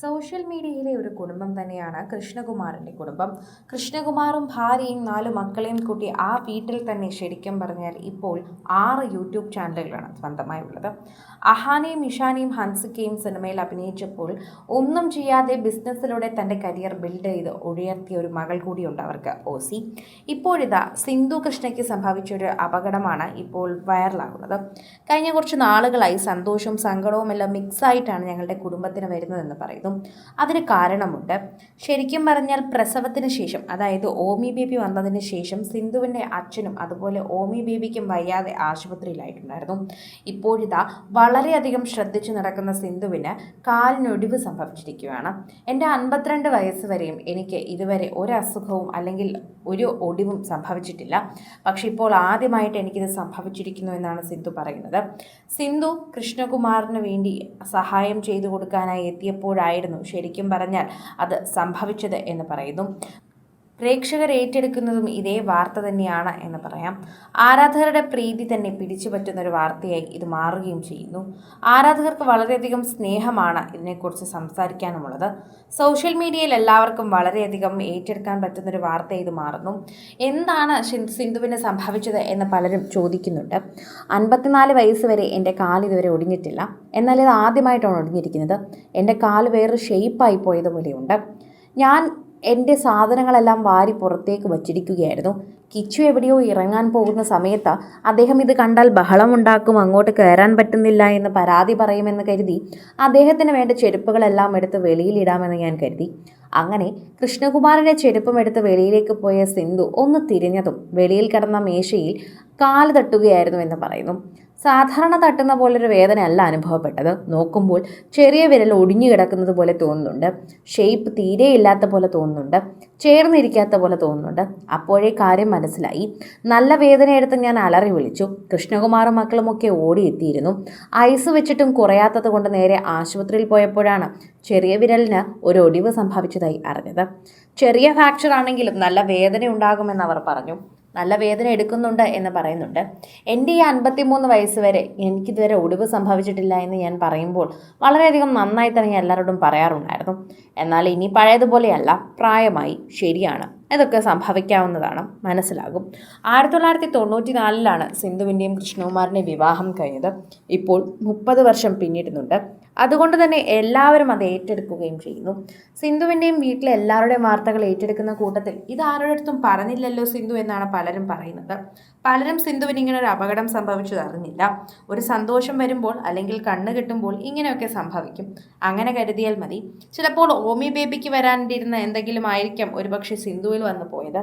Social മീഡിയയിലെ ഒരു കുടുംബം തന്നെയാണ് കൃഷ്ണകുമാറിന്റെ കുടുംബം. കൃഷ്ണകുമാറും ഭാര്യയും നാല് മക്കളെയും കൂട്ടി ആ വീട്ടിൽ തന്നെ ശരിക്കും പറഞ്ഞാൽ ഇപ്പോൾ ആറ് യൂട്യൂബ് ചാനലുകളാണ് സ്വന്തമായി ഉള്ളത്. അഹാനയും ഇഷാനയും ഹൻസിക്കയും സിനിമയിൽ അഭിനയിച്ചപ്പോൾ ഒന്നും ചെയ്യാതെ ബിസിനസ്സിലൂടെ തന്റെ കരിയർ ബിൽഡ് ചെയ്ത് ഒഴിയർത്തിയ ഒരു മകൾ കൂടിയുണ്ട് അവർക്ക് ഓസി. ഇപ്പോഴിതാ സിന്ധു കൃഷ്ണയ്ക്ക് സംഭവിച്ചൊരു അപകടമാണ് ഇപ്പോൾ വൈറലാകുന്നത്. കഴിഞ്ഞ കുറച്ച് നാളുകളായി സന്തോഷവും സങ്കടവും എല്ലാം മിക്സായിട്ടാണ് ഞങ്ങളുടെ കുടുംബത്തിന് വരുന്നതെന്ന് പറയുന്നു. അതിന് കാരണമുണ്ട്. ശരിക്കും പറഞ്ഞാൽ പ്രസവത്തിന് ശേഷം അതായത് ഓമി ബേബി വന്നതിന് ശേഷം സിന്ധുവിന്റെ അച്ഛനും അതുപോലെ ഓമി ബേബിക്കും വയ്യാതെ ആശുപത്രിയിലായിട്ടുണ്ടായിരുന്നു. ഇപ്പോഴിതാ വളരെയധികം ശ്രദ്ധിച്ചു നടക്കുന്ന സിന്ധുവിന് കാലിനൊടിവ് സംഭവിച്ചിരിക്കുകയാണ്. എന്റെ അൻപത്തിരണ്ട് വയസ്സ് വരെയും എനിക്ക് ഇതുവരെ ഒരു അസുഖവും അല്ലെങ്കിൽ ഒരു ഒടിവും സംഭവിച്ചിട്ടില്ല. പക്ഷേ ഇപ്പോൾ ആദ്യമായിട്ട് എനിക്കിത് സംഭവിച്ചിരിക്കുന്നു എന്നാണ് സിന്ധു പറയുന്നത്. സിന്ധു കൃഷ്ണകുമാറിന് വേണ്ടി സഹായം ചെയ്തു കൊടുക്കാനായി എത്തിയപ്പോഴായിരുന്നു ശരിക്കും പറഞ്ഞാൽ അത് സംഭവിച്ചത് എന്ന് പറയുന്നു. പ്രേക്ഷകർ ഏറ്റെടുക്കുന്നതും ഇതേ വാർത്ത തന്നെയാണ് എന്ന് പറയാം. ആരാധകരുടെ പ്രീതി തന്നെ പിടിച്ചു പറ്റുന്ന ഒരു വാർത്തയായി ഇത് മാറുകയും ചെയ്യുന്നു. ആരാധകർക്ക് വളരെയധികം സ്നേഹമാണ് ഇതിനെക്കുറിച്ച് സംസാരിക്കാനുമുള്ളത് സോഷ്യൽ മീഡിയയിൽ എല്ലാവർക്കും വളരെയധികം ഏറ്റെടുക്കാൻ പറ്റുന്ന ഒരു വാർത്ത ഇത് മാറുന്നു. എന്താണ് സിന്ധുവിന് സംഭവിച്ചത് എന്ന് പലരും ചോദിക്കുന്നുണ്ട്. അൻപത്തിനാല് വയസ്സ് വരെ എന്റെ കാൽ ഇതുവരെ ഒടിഞ്ഞിട്ടില്ല. എന്നാൽ ഇത് ആദ്യമായിട്ടാണ് ഒടിഞ്ഞിരിക്കുന്നത്. എന്റെ കാൽ വേറൊരു ഷെയ്പ്പായി പോയതുപോലെയുണ്ട്. ഞാൻ എന്റെ സാധനങ്ങളെല്ലാം വാരി പുറത്തേക്ക് വച്ചിരിക്കുകയായിരുന്നു. കിച്ചു എവിടെയോ ഇറങ്ങാൻ പോകുന്ന സമയത്ത് അദ്ദേഹം ഇത് കണ്ടാൽ ബഹളം ഉണ്ടാക്കും അങ്ങോട്ട് കയറാൻ പറ്റുന്നില്ല എന്ന് പരാതി പറയുമെന്ന് കരുതി അദ്ദേഹത്തിന് വേണ്ട ചെരുപ്പുകളെല്ലാം എടുത്ത് വെളിയിലിടാമെന്ന് ഞാൻ കരുതി. അങ്ങനെ കൃഷ്ണകുമാറിന്റെ ചെരുപ്പം എടുത്ത് വെളിയിലേക്ക് പോയ സിന്ധു ഒന്ന് തിരിഞ്ഞതും വെളിയിൽ കിടന്ന മേശയിൽ കാൽ തട്ടുകയായിരുന്നു എന്ന് പറയുന്നു. സാധാരണ തട്ടുന്ന പോലൊരു വേദനയല്ല അനുഭവപ്പെട്ടത്. നോക്കുമ്പോൾ ചെറിയ വിരൽ ഒടിഞ്ഞു കിടക്കുന്നത് പോലെ തോന്നുന്നുണ്ട്. ഷേപ്പ് തീരെ ഇല്ലാത്ത പോലെ തോന്നുന്നുണ്ട്. ചേർന്നിരിക്കാത്ത പോലെ തോന്നുന്നുണ്ട്. അപ്പോഴേ കാര്യം മനസ്സിലായി. നല്ല വേദനയെടുത്ത് ഞാൻ അലറി വിളിച്ചു. കൃഷ്ണകുമാറും മക്കളുമൊക്കെ ഓടിയെത്തിയിരുന്നു. ഐസ് വെച്ചിട്ടും കുറയാത്തത് കൊണ്ട് നേരെ ആശുപത്രിയിൽ പോയപ്പോഴാണ് ചെറിയ വിരലിന് ഒരു ഒടിവ് സംഭവിച്ചതായി അറിഞ്ഞത്. ചെറിയ ഫ്രാക്ചർ ആണെങ്കിലും നല്ല വേദന ഉണ്ടാകുമെന്ന് അവർ പറഞ്ഞു. നല്ല വേദന എടുക്കുന്നുണ്ട് എന്ന് പറയുന്നുണ്ട്. എന്റെ ഈ അൻപത്തിമൂന്ന് വയസ്സ് വരെ എനിക്കിതുവരെ ഒടിവ് സംഭവിച്ചിട്ടില്ല എന്ന് ഞാൻ പറയുമ്പോൾ വളരെയധികം നന്നായി തന്നെ ഞാൻ എല്ലാവരോടും പറയാറുണ്ടായിരുന്നു. എന്നാൽ ഇനി പഴയതുപോലെയല്ല പ്രായമായി ശരിയാണ്. ഇതൊക്കെ സംഭവിക്കാവുന്നതാണ് മനസ്സിലാകും. ആയിരത്തി തൊള്ളായിരത്തി തൊണ്ണൂറ്റി നാലിലാണ് സിന്ധുവിന്റെയും കൃഷ്ണകുമാറിന്റെയും വിവാഹം കഴിഞ്ഞത്. ഇപ്പോൾ മുപ്പത് വർഷം പിന്നിടുന്നുണ്ട്. അതുകൊണ്ട് തന്നെ എല്ലാവരും അത് ഏറ്റെടുക്കുകയും ചെയ്യുന്നു. സിന്ധുവിന്റെയും വീട്ടിലെ എല്ലാവരുടെയും വാർത്തകൾ ഏറ്റെടുക്കുന്ന കൂട്ടത്തിൽ ഇത് ആരുടെ അടുത്തും പറഞ്ഞില്ലല്ലോ സിന്ധു എന്നാണ് പലരും പറയുന്നത്. പലരും സിന്ധുവിന് ഇങ്ങനെ ഒരു അപകടം സംഭവിച്ചത് അറിഞ്ഞില്ല. ഒരു സന്തോഷം വരുമ്പോൾ അല്ലെങ്കിൽ കണ്ണ് കിട്ടുമ്പോൾ ഇങ്ങനെയൊക്കെ സംഭവിക്കും. അങ്ങനെ കരുതിയാൽ മതി. ചിലപ്പോൾ ഓമി ബേബിക്ക് വരാനിരുന്ന എന്തെങ്കിലും ആയിരിക്കാം ഒരുപക്ഷെ സിന്ധുവിൽ വന്നു പോയത്.